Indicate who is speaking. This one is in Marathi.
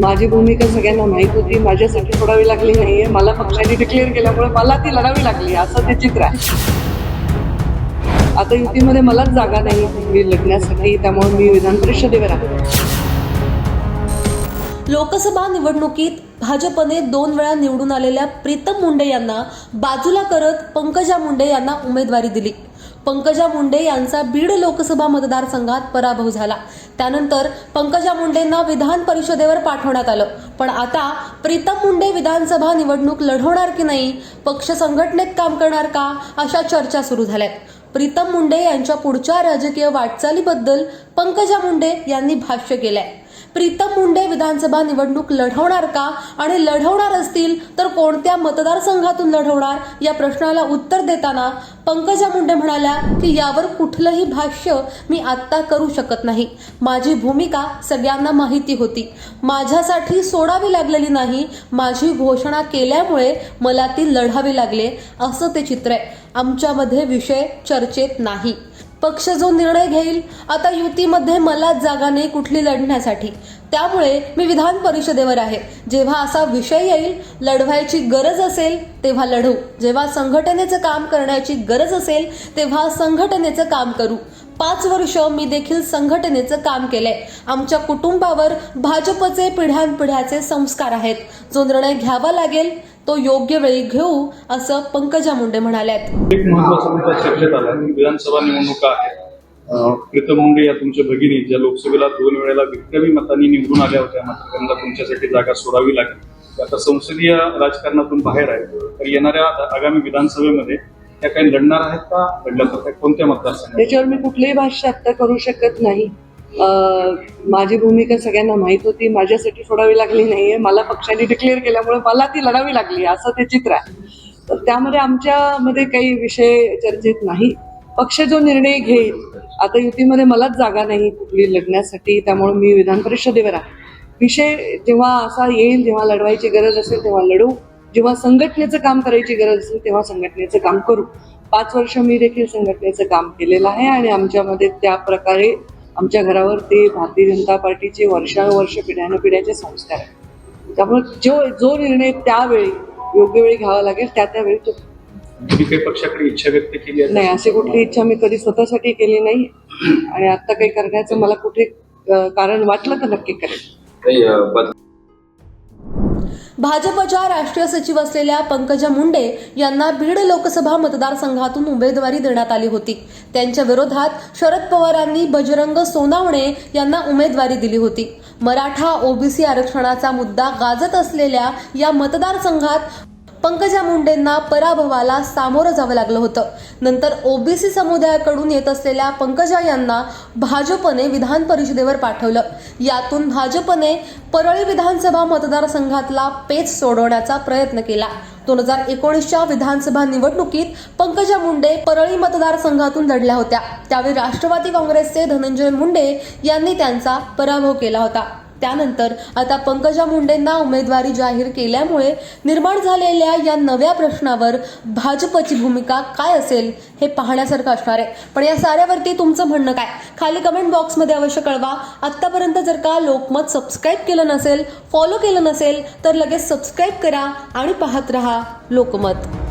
Speaker 1: माझी भूमिका सगळ्यांना माहीत होती. माझ्यासाठी सोडावी लागली नाहीये. मला पक्षाने डिक्लेअर केल्यामुळे मला ती लढावी लागली. असं ते चित्र आहे. आता युतीमध्ये मलाच जागा नाही. मी लढण्यासाठी त्यामुळे मी विधान परिषदेवर आहे.
Speaker 2: लोकसभा निवडणुकीत भाजपने दोन वेळा निवडून आलेल्या प्रीतम मुंडे यांना बाजूला करत पंकजा मुंडे यांना उमेदवारी दिली. पंकजा मुंडे यांचा बीड लोकसभा मतदारसंघात पराभव झाला. त्यानंतर पंकजा मुंडेंना विधान परिषदेवर पाठवण्यात आलं. पण आता प्रीतम मुंडे विधानसभा निवडणूक लढवणार की नाही पक्ष संघटनेत काम करणार का अशा चर्चा सुरू झाल्यात. प्रीतम मुंडे यांच्या पुढच्या राजकीय वाटचालीबद्दल पंकजा मुंडे यांनी भाष्य केलंय. प्रीतम मुंडे विधानसभा निवडणूक लढवणार का? आणि लढवणार असतील तर कोणत्या मतदारसंघातून लढवणार? या प्रश्नाला उत्तर देताना पंकजा मुंडे म्हणाल्या की यावर कुठलंही भाष्य मी आत्ता करू शकत नाही. माझी भूमिका सगळ्यांना माहिती होती. माझ्यासाठी सोडावी लागलेली नाही. माझी घोषणा केल्यामुळे मला ती लढावी लागले. असं ते चित्र. आहे आमच्यामध्ये विषय चर्चेत नाही. पक्ष जो निर्णय घेईल आता युतीमध्ये मलाच जागा नाही कुठली लढण्यासाठी. त्यामुळे मी विधान परिषदेवर आहे. जेव्हा असा विषय येईल लढवायची गरज असेल तेव्हा लढू. जेव्हा संघटनेचं काम करण्याची गरज असेल तेव्हा संघटनेचं काम करू. पाच वर्ष मी देखील संघटनेचं काम केलंय. आमच्या कुटुंबावर भाजपचे पिढ्यानपिढ्याचे संस्कार आहेत. जो निर्णय घ्यावा लागेल तो योग्य वेळी घेऊ असं पंकजा मुंडे म्हणाल्यात.
Speaker 3: एक महत्त्वाचा मुद्दा चर्चेत आला विधानसभा निवडणुका आहेत. प्रीतम मुंडे या तुमच्या भगिनी ज्या लोकसभेला दोन वेळेला विक्रमी मतांनी निवडून आल्या होत्या. मात्र त्यांना तुमच्यासाठी जागा सोडावी लागली. आता संसदीय राजकारणातून बाहेर आहे तर येणाऱ्या आगामी विधानसभेमध्ये त्या काही लढणार आहेत का? लढलं तर कोणत्या मतदारसंघात?
Speaker 1: त्याच्यावर मी कुठलंही भाष्य आत्ता करू शकत नाही. माझी भूमिका सगळ्यांना माहीत होती. माझ्यासाठी सोडावी लागली नाहीये. मला पक्षाने डिक्लेअर केल्यामुळे मला ती लढावी लागली. असं ते चित्र आहे. तर त्यामध्ये आमच्यामध्ये काही विषय चर्चेत नाही. पक्ष जो निर्णय घेईल आता युतीमध्ये मलाच जागा नाही कुठली लढण्यासाठी. त्यामुळे मी विधान परिषदेवर आहे. विषय जेव्हा असा येईल जेव्हा लढवायची गरज असेल तेव्हा लढू. जेव्हा संघटनेचं काम करायची गरज असेल तेव्हा संघटनेचं काम करू. पाच वर्ष मी देखील संघटनेचं काम केलेलं आहे आणि आमच्यामध्ये त्या प्रकारे आमच्या घरावर ते भारतीय जनता पार्टीचे वर्षानुवर्ष पिढ्यानुपिढ्याचे संस्कार आहेत. त्यामुळे जो जो निर्णय त्यावेळी योग्य वेळी घ्यावा लागेल त्या त्यावेळी तो
Speaker 3: पक्षाकडे इच्छा व्यक्त केली
Speaker 1: नाही अशी कुठली इच्छा मी कधी स्वतःसाठी केली नाही. आणि आता काही करण्याचं मला कुठे कारण वाटलं तर नक्की करेल
Speaker 2: भाजपच्या राष्ट्रीय सचिव असलेल्या पंकजा मुंडे यांना बीड लोकसभा मतदारसंघातून उमेदवारी देण्यात आली होती. त्यांच्या विरोधात शरद पवारांनी बजरंग सोनावणे यांना उमेदवारी दिली होती. मराठा ओबीसी आरक्षणाचा मुद्दा गाजत असलेल्या या मतदारसंघात पंकजा मुंडेंना पराभवाला सामोरं जावं लागलं होतं. नंतर ओबीसी समुदायाकडून येत असलेल्या पंकजा यांना भाजपने विधान परिषदेवर पाठवलं. यातून भाजपने परळी विधानसभा मतदारसंघातला पेच सोडवण्याचा प्रयत्न केला. दोन हजार एकोणीसच्या विधानसभा निवडणुकीत पंकजा मुंडे परळी मतदारसंघातून लढल्या होत्या. त्यावेळी राष्ट्रवादी काँग्रेसचे धनंजय मुंडे यांनी त्यांचा पराभव केला होता. त्यानंतर आता पंकजा मुंडेंना उमेदवारी जाहीर केल्यामुळे निर्माण झालेल्या या नव्या प्रश्नावर भाजपची भूमिका काय असेल हे पाहण्यासारखं असणार आहे. पण या साऱ्यावरती तुमचं म्हणणं काय? खाली कमेंट बॉक्समध्ये अवश्य कळवा. आत्तापर्यंत जर का लोकमत सबस्क्राईब केलं नसेल फॉलो केलं नसेल तर लगेच सबस्क्राईब करा आणि पाहत रहा लोकमत.